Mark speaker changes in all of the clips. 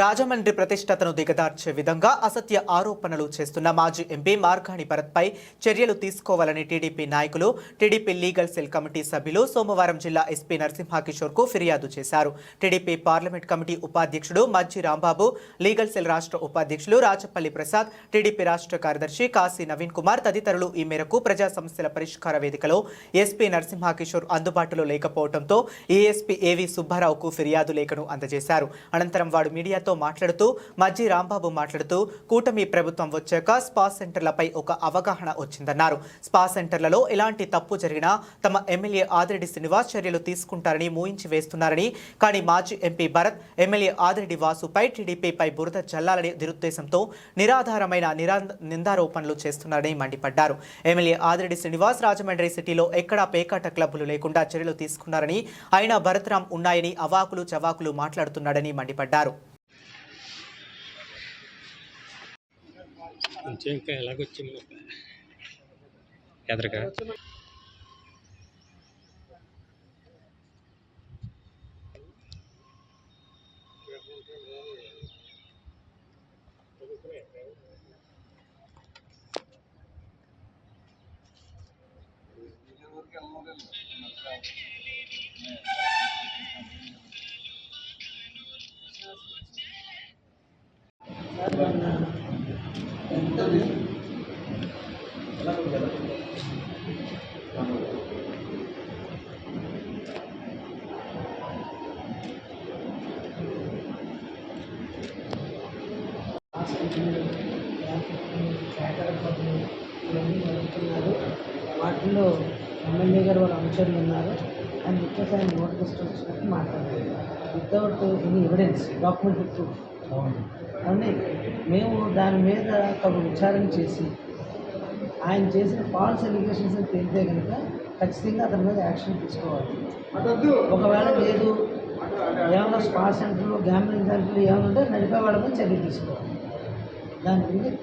Speaker 1: రాజమండ్రి ప్రతిష్టతను దిగదార్చే విధంగా అసత్య ఆరోపణలు చేస్తున్న మాజీ ఎంపీ మార్గాణి భరత్పై చర్యలు తీసుకోవాలని టీడీపీ నాయకులు టీడీపీ లీగల్ సెల్ కమిటీ సభ్యులు సోమవారం జిల్లా ఎస్పీ నరసింహకిషోర్కు ఫిర్యాదు చేశారు. టీడీపీ పార్లమెంట్ కమిటీ ఉపాధ్యక్షుడు మజ్జి రాంబాబు లీగల్ సెల్ రాష్ట్ర ఉపాధ్యక్షులు రాచపల్లి ప్రసాద్ టీడీపీ రాష్ట్ర కార్యదర్శి కాశీ నవీన్ కుమార్ తదితరులు ఈ మేరకు ప్రజా సమస్యల పరిష్కార వేదికలో ఎస్పీ నరసింహకిషోర్ అందుబాటులో లేకపోవడంతో ఏఎస్పీ ఏవి సుబ్బారావుకు ఫిర్యాదు లేఖను అందజేశారు. అనంతరం వాడు మీడియా మీడియాతో మాట్లాడుతూ మజ్జి రాంబాబు మాట్లాడుతూ కూటమి ప్రభుత్వం వచ్చాక స్పా సెంటర్లపై ఒక అవగాహన వచ్చిందన్నారు. స్పా సెంటర్లలో ఎలాంటి తప్పు జరిగినా తమ ఎమ్మెల్యే ఆదిరెడ్డి శ్రీనివాస్ చర్యలు తీసుకుంటారని మూయించి వేస్తున్నారని కానీ మాజీ ఎంపీ భరత్ ఎమ్మెల్యే ఆదిరెడ్డి వాసుపై టీడీపీపై బురద చల్లాలని దురుద్దేశంతో నిరాధారమైన నిరా నిందారోపణలు చేస్తున్నారని మండిపడ్డారు. ఎమ్మెల్యే ఆదిరెడ్డి శ్రీనివాస్ రాజమండ్రి సిటీలో ఎక్కడా పేకాట క్లబ్లు లేకుండా చర్యలు తీసుకున్నారని అయినా భరత్రాం ఉన్నాయని అవాకులు చవాకులు మాట్లాడుతున్నాడని మండిపడ్డారు.
Speaker 2: కొంచెం ఇంకా ఎలాగొచ్చింది ఎదరగా
Speaker 3: ఇవన్నీ జరుగుతున్నారు వాటిల్లో ఎమ్మెల్యే గారు వాళ్ళ అనుచరులు ఉన్నారు. అని చెప్పేసి ఆయన నోటిఫికేషన్ వచ్చినట్టు మాట్లాడారు. Without any evidence document proof అవునండి. మేము దాని మీద తగు విచారణ చేసి ఆయన చేసిన ఫాల్స్ ఎలిగేషన్స్ అని తేలితే కనుక ఖచ్చితంగా అతని మీద యాక్షన్ తీసుకోవాలి. ఒకవేళ లేదు ఏమైనా స్పా సెంటర్లు గ్యాంబ్లింగ్ సెంటర్లు ఏమైనా ఉంటే నడిపే వాళ్ళ మీద చర్య తీసుకోవాలి. దాని మీద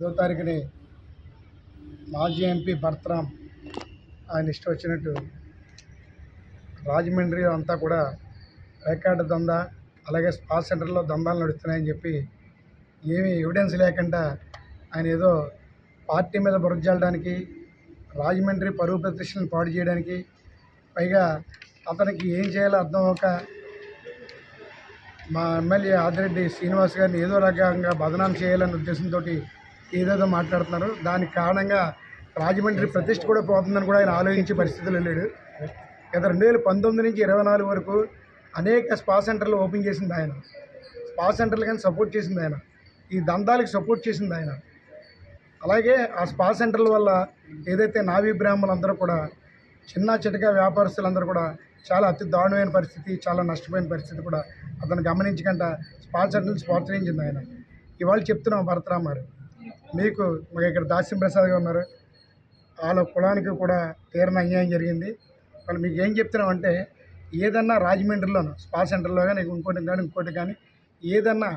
Speaker 4: దో తారీఖుని మాజీ ఎంపీ భర్తరామ్ ఆయన ఇష్టం వచ్చినట్టు రాజమండ్రి అంతా కూడా రికార్డు దందా అలాగే స్పా సెంటర్లో దందాలు నడుస్తున్నాయని చెప్పి ఏమీ ఎవిడెన్స్ లేకుండా ఆయన ఏదో పార్టీ మీద బురద జల్లడానికి రాజమండ్రి పరువు ప్రతిష్టలను పాడు చేయడానికి పైగా అతనికి ఏం చేయాలో అర్థం అవ్వక మా ఎమ్మెల్యే ఆదిరెడ్డి శ్రీనివాస్ గారిని ఏదో రకంగా బదనాం చేయాలనే ఉద్దేశంతో ఏదేదో మాట్లాడుతున్నారు. దానికి కారణంగా రాజమండ్రి ప్రతిష్ట కూడా పోతుందని కూడా ఆయన ఆలోచించే పరిస్థితులు లేడు. గత రెండు వేల పంతొమ్మిది నుంచి ఇరవై నాలుగు వరకు అనేక స్పా సెంటర్లు ఓపెన్ చేసింది ఆయన. స్పా సెంటర్లు కానీ సపోర్ట్ చేసింది ఆయన. ఈ దందాలకు సపోర్ట్ చేసింది ఆయన. అలాగే ఆ స్పా సెంటర్ల వల్ల ఏదైతే నావీ బ్రాహ్మణులందరూ కూడా చిన్న చిటక వ్యాపారస్తులందరూ కూడా చాలా అతి దారుణమైన పరిస్థితి చాలా నష్టపోయిన పరిస్థితి కూడా అతను గమనించకుండా స్పా సెంటర్లు ప్రోత్సహించింది ఆయన. ఇవాళ చెప్తున్నాం భరతరామ్ గారు. మీకు మాకు ఇక్కడ దాస్యం ప్రసాద్ గారు ఉన్నారు. వాళ్ళ కులానికి కూడా తీరని అన్యాయం జరిగింది. వాళ్ళు మీకు ఏం చెప్తున్నామంటే ఏదన్నా రాజమండ్రిలోనూ స్పా సెంటర్లో కానీ ఇంకోటి కానీ ఇంకోటి కానీ ఏదన్నా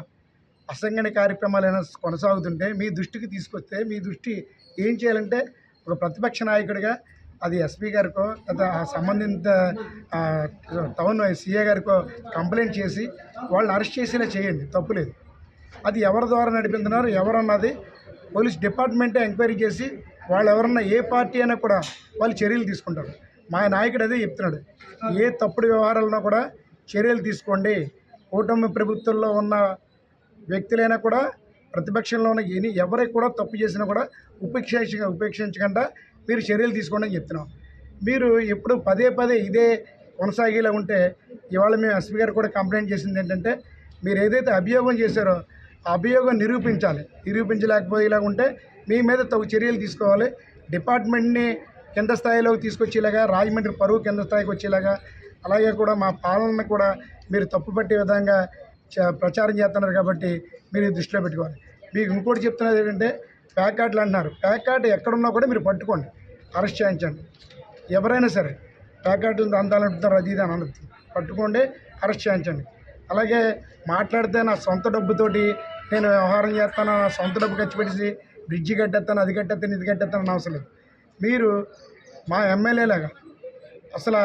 Speaker 4: అసంఘన కార్యక్రమాలు అయినా కొనసాగుతుంటే మీ దృష్టికి తీసుకొస్తే మీ దృష్టి ఏం చేయాలంటే ఒక ప్రతిపక్ష నాయకుడిగా అది ఎస్పీ గారికో లేదా సంబంధిత టౌన్ సీఏ గారికో కంప్లైంట్ చేసి వాళ్ళని అరెస్ట్ చేసేలా చేయండి తప్పులేదు అది ఎవరి ద్వారా నడిపిస్తున్నారు ఎవరన్నది పోలీస్ డిపార్ట్మెంటే ఎంక్వైరీ చేసి వాళ్ళు ఎవరన్నా ఏ పార్టీ అయినా కూడా వాళ్ళు చర్యలు తీసుకుంటారు. మా నాయకుడు అదే చెప్తున్నాడు ఏ తప్పుడు వ్యవహారాలన్నా కూడా చర్యలు తీసుకోండి. కూటమి ప్రభుత్వంలో ఉన్న వ్యక్తులైనా కూడా ప్రతిపక్షంలో ఉన్న ఎని ఎవరికి కూడా తప్పు చేసినా కూడా ఉపేక్ష ఉపేక్షించకుండా మీరు చర్యలు తీసుకోండి అని చెప్తున్నాం. మీరు ఎప్పుడు పదే పదే ఇదే కొనసాగేలా ఉంటే ఇవాళ మేము ఎస్పీ గారు కూడా కంప్లైంట్ చేసింది ఏంటంటే మీరు ఏదైతే అభియోగం చేశారో ఆ అభియోగం నిరూపించాలి. నిరూపించలేకపోతే ఇలా ఉంటే మీ మీద తగు చర్యలు తీసుకోవాలి. డిపార్ట్మెంట్ని కింద స్థాయిలోకి తీసుకొచ్చేలాగా రాజమండ్రి పరువు కింద స్థాయికి వచ్చేలాగా అలాగే కూడా మా పాలనను కూడా మీరు తప్పుపట్టే విధంగా ప్రచారం చేస్తున్నారు కాబట్టి మీరు దృష్టిలో పెట్టుకోవాలి. మీకు ఇంకోటి చెప్తున్నది ఏంటంటే ప్యాకాట్లు అంటున్నారు. ప్యాకాట్ ఎక్కడున్నా కూడా మీరు పట్టుకోండి. అరెస్ట్ చేయించండి. ఎవరైనా సరే ప్యాకాట్లు అందాలంటున్నారు అది ఇది అని అనొద్దు పట్టుకోండి అరెస్ట్ చేయించండి. అలాగే మాట్లాడితే నా సొంత డబ్బుతోటి నేను వ్యవహారం చేస్తాను నా సొంత డబ్బు ఖర్చు పెట్టేసి బ్రిడ్జి కట్టేస్తాను అది కట్టేస్తాను ఇది కట్టేస్తాను అని అవసరం లేదు. మీరు మా ఎమ్మెల్యేలాగా అసలు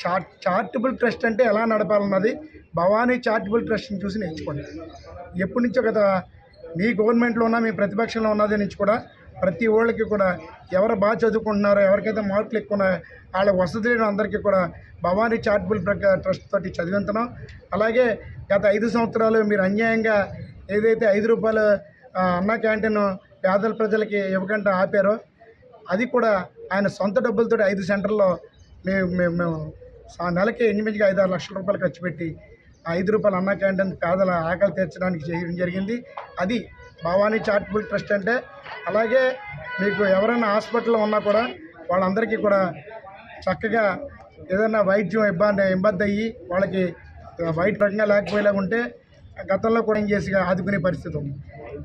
Speaker 4: చార్ చారిటబుల్ ట్రస్ట్ అంటే ఎలా నడపాలన్నది భవానీ చారిటబుల్ ట్రస్ట్ని చూసి నేర్చుకోండి. ఎప్పటి నుంచో కదా మీ గవర్నమెంట్లో ఉన్న మీ ప్రతిపక్షంలో ఉన్నది నుంచి కూడా ప్రతి ఓళ్ళకి కూడా ఎవరు బాగా చదువుకుంటున్నారో ఎవరికైతే మార్కులు ఎక్కువ ఉన్నాయో వాళ్ళ వసతి లేని అందరికీ కూడా భవానీ చారిటబుల్ ప్రక ట్రస్ట్ తోటి చదివించడం. అలాగే గత ఐదు సంవత్సరాలు మీరు అన్యాయంగా ఏదైతే ఐదు రూపాయలు అన్న క్యాంటీన్ పేదల ప్రజలకి ఇవ్వకుండా ఆపారో అది కూడా ఆయన సొంత డబ్బులతో ఐదు సెంటర్లో మేము మేము మేము ఆ నెలకి ఎనిమిదిగా ఐదు ఆరు లక్షల రూపాయలు ఖర్చు పెట్టి ఆ ఐదు రూపాయలు అన్న క్యాంటీన్ పేదల ఆకలి తీర్చడానికి చేయడం జరిగింది. అది భవానీ చారిటబుల్ ట్రస్ట్ అంటే అలాగే మీకు ఎవరైనా హాస్పిటల్లో ఉన్నా కూడా వాళ్ళందరికీ కూడా చక్కగా ఏదైనా వైద్యం ఇబ్బంది ఇబ్బంది అయ్యి వాళ్ళకి వైట్ రకంగా లేకపోయేలా ఉంటే గతంలో కూడా ఏం చేసి ఆదుకునే పరిస్థితి ఉంది.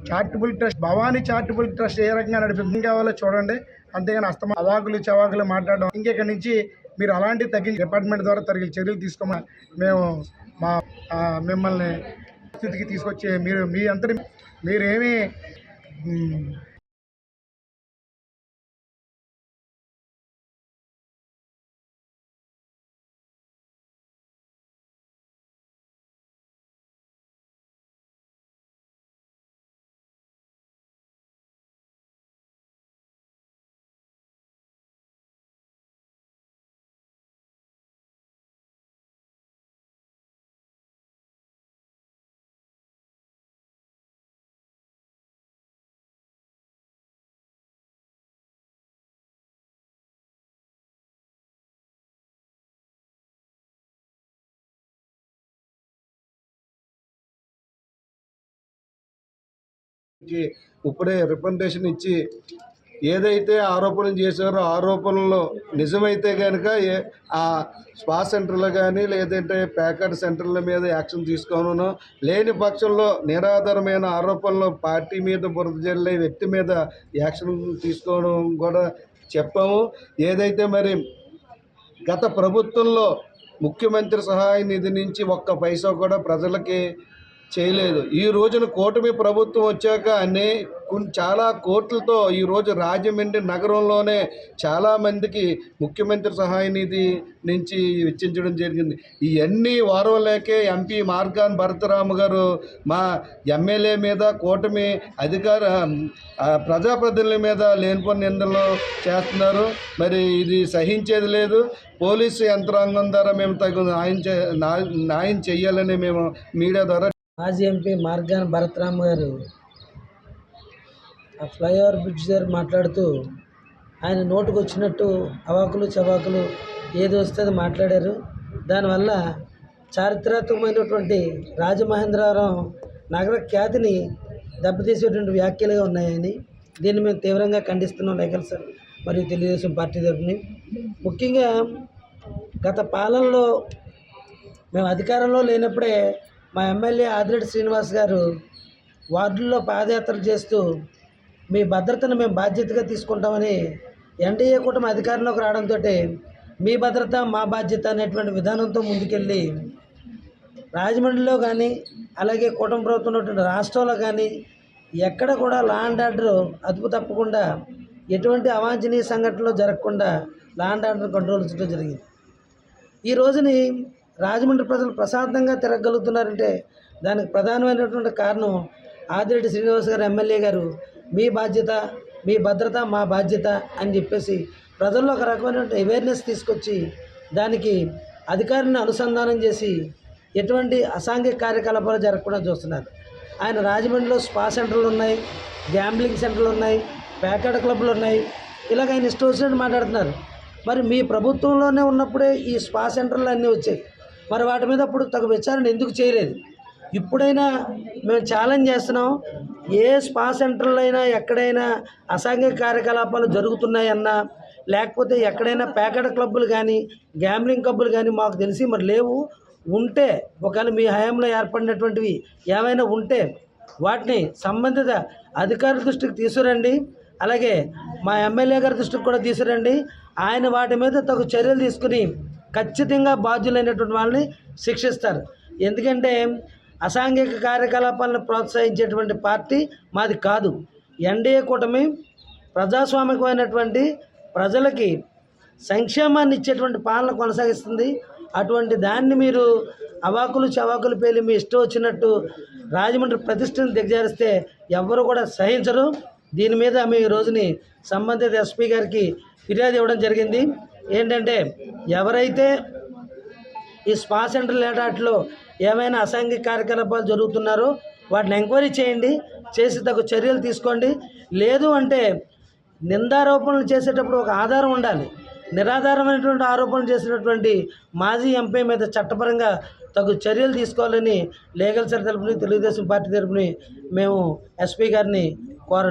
Speaker 4: Charitable trust Bhavani charitable trust ఏ రకంగా నడిపి కావాలో చూడండి. అంతేగాని అస్తమ అవాకులు చవాకులు మాట్లాడడం. ఇంకెక్కడి నుంచి మీరు అలాంటి తగ్గించి డిపార్ట్మెంట్ ద్వారా తగిన చర్యలు తీసుకోమని మేము మా మిమ్మల్ని స్థితికి తీసుకొచ్చి మీరు మీ అంతటి మీరేమీ
Speaker 2: ఇప్పుడే రిప్రజెంటేషన్ ఇచ్చి ఏదైతే ఆరోపణలు చేశారో ఆరోపణలు నిజమైతే కనుక ఏ ఆ స్పా సెంటర్లు కానీ లేదంటే ప్యాకెట్ సెంటర్ల మీద యాక్షన్ తీసుకోను లేని పక్షంలో నిరాధారమైన ఆరోపణలు పార్టీ మీద బురద జల్లే వ్యక్తి మీద యాక్షన్ తీసుకోవడం కూడా చెప్పాము. ఏదైతే మరి గత ప్రభుత్వంలో ముఖ్యమంత్రి సహాయ నిధి నుంచి ఒక్క పైసా కూడా ప్రజలకి చేయలేదు. ఈ రోజున కూటమి ప్రభుత్వం వచ్చాక అనే కొన్ని చాలా కోట్లతో ఈరోజు రాజమండ్రి నగరంలోనే చాలామందికి ముఖ్యమంత్రి సహాయ నిధి నుంచి వెచ్చించడం జరిగింది. ఇవన్నీ వారం లేకే ఎంపీ మార్గాన్ భరతరాము గారు మా ఎమ్మెల్యే మీద కూటమి అధికార ప్రజాప్రతినిధుల మీద లేనిపోని నిందలు చేస్తున్నారు. మరి ఇది సహించేది లేదు. పోలీసు యంత్రాంగం ద్వారా మేము తగు చే న్యాయం- న్యాయం చేయాలని మేము మీడియా ద్వారా
Speaker 3: మాజీ ఎంపీ మార్గాన్ భరత్రామ్ గారు ఆ ఫ్లైఓవర్ బ్రిడ్జ్ దగ్గర మాట్లాడుతూ ఆయన నోటుకు వచ్చినట్టు అవాకులు చవాకులు ఏది వస్తే అది మాట్లాడారు. దానివల్ల చారిత్రాత్మకమైనటువంటి రాజమహేంద్రవరం నగర ఖ్యాతిని దెబ్బతీసేటువంటి వ్యాఖ్యలుగా ఉన్నాయని దీన్ని మేము తీవ్రంగా ఖండిస్తున్నాం లేఖలు సార్ మరియు తెలుగుదేశం పార్టీ తరఫుని. ముఖ్యంగా గత పాలనలో మేము అధికారంలో లేనప్పుడే మా ఎమ్మెల్యే ఆదిరెడ్డి శ్రీనివాస్ గారు వార్డుల్లో పాదయాత్ర చేస్తూ మీ భద్రతను మేము బాధ్యతగా తీసుకుంటామని ఎన్డీఏ కూటమి అధికారంలోకి రావడంతో మీ భద్రత మా బాధ్యత అనేటువంటి విధానంతో ముందుకెళ్ళి రాజమండ్రిలో కానీ అలాగే కూటమి ప్రభుత్వం ఉన్నటువంటి రాష్ట్రంలో కానీ ఎక్కడ కూడా లా అండ్ ఆర్డర్ అదుపు తప్పకుండా ఎటువంటి అవాంఛనీయ సంఘటనలు జరగకుండా లా అండ్ ఆర్డర్ కంట్రోల్ చేయడం జరిగింది. ఈ రోజుని రాజమండ్రి ప్రజలు ప్రశాంతంగా తిరగలుగుతున్నారంటే దానికి ప్రధానమైనటువంటి కారణం ఆదిరెడ్డి శ్రీనివాస్ గారు ఎమ్మెల్యే గారు మీ బాధ్యత మీ భద్రత మా బాధ్యత అని చెప్పేసి ప్రజల్లో ఒక రకమైన అవేర్నెస్ తీసుకొచ్చి దానికి అధికారిని అనుసంధానం చేసి ఎటువంటి అసాంఘిక కార్యకలాపాలు జరగకుండా చూస్తున్నారు. ఆయన రాజమండ్రిలో స్పా సెంటర్లు ఉన్నాయి గ్యాంబ్లింగ్ సెంటర్లు ఉన్నాయి ప్యాకెట్ క్లబ్లు ఉన్నాయి. ఇలాగ ఆయన ఇష్టం వచ్చినట్టు మాట్లాడుతున్నారు. మరి మీ ప్రభుత్వంలోనే ఉన్నప్పుడే ఈ స్పా సెంటర్లు అన్నీ వచ్చాయి. మరి వాటి మీద అప్పుడు తగు విచారణ ఎందుకు చేయలేదు? ఇప్పుడైనా మేము ఛాలెంజ్ చేస్తున్నాం ఏ స్పా సెంటర్లో అయినా ఎక్కడైనా అసాంఘిక కార్యకలాపాలు జరుగుతున్నాయన్నా లేకపోతే ఎక్కడైనా ప్యాకెట్ క్లబ్బులు కానీ గ్యాంబ్లింగ్ క్లబ్బులు కానీ మాకు తెలిసి మరి లేవు. ఉంటే ఒకవేళ మీ హయాంలో ఏర్పడినటువంటివి ఏమైనా ఉంటే వాటిని సంబంధిత అధికారుల దృష్టికి తీసుకురండి. అలాగే మా ఎమ్మెల్యే గారి దృష్టికి కూడా తీసుకురండి. ఆయన వాటి మీద తగు చర్యలు తీసుకుని ఖచ్చితంగా బాధ్యులైనటువంటి వాళ్ళని శిక్షిస్తారు. ఎందుకంటే అసాంఘిక కార్యకలాపాలను ప్రోత్సహించేటువంటి పార్టీ మాది కాదు. ఎన్డీఏ కూటమి ప్రజాస్వామికమైనటువంటి ప్రజలకి సంక్షేమాన్ని ఇచ్చేటువంటి పాలన కొనసాగిస్తుంది. అటువంటి దాన్ని మీరు అవాకులు చవాకులు పేలి మీ ఇష్టం వచ్చినట్టు రాజమండ్రి ప్రతిష్టను దిగజారిస్తే ఎవ్వరు కూడా సహించరు. దీని మీద మేము ఈ రోజుని సంబంధిత ఎస్పీ గారికి ఫిర్యాదు ఇవ్వడం జరిగింది. ఏంటంటే ఎవరైతే ఈ స్పా సెంటర్ లేటాట్లో ఏమైనా అసాంఘిక కార్యకలాపాలు జరుగుతున్నారో వాటిని ఎంక్వైరీ చేయండి చేసి తగు చర్యలు తీసుకోండి. లేదు అంటే నిందారోపణలు చేసేటప్పుడు ఒక ఆధారం ఉండాలి. నిరాధారమైనటువంటి ఆరోపణలు చేసినటువంటి మాజీ ఎంపీ మీద చట్టపరంగా తగు చర్యలు తీసుకోవాలని లీగల్ సెల్ తరపుని తెలుగుదేశం పార్టీ తరపుని మేము ఎస్పీ గారిని కోరడం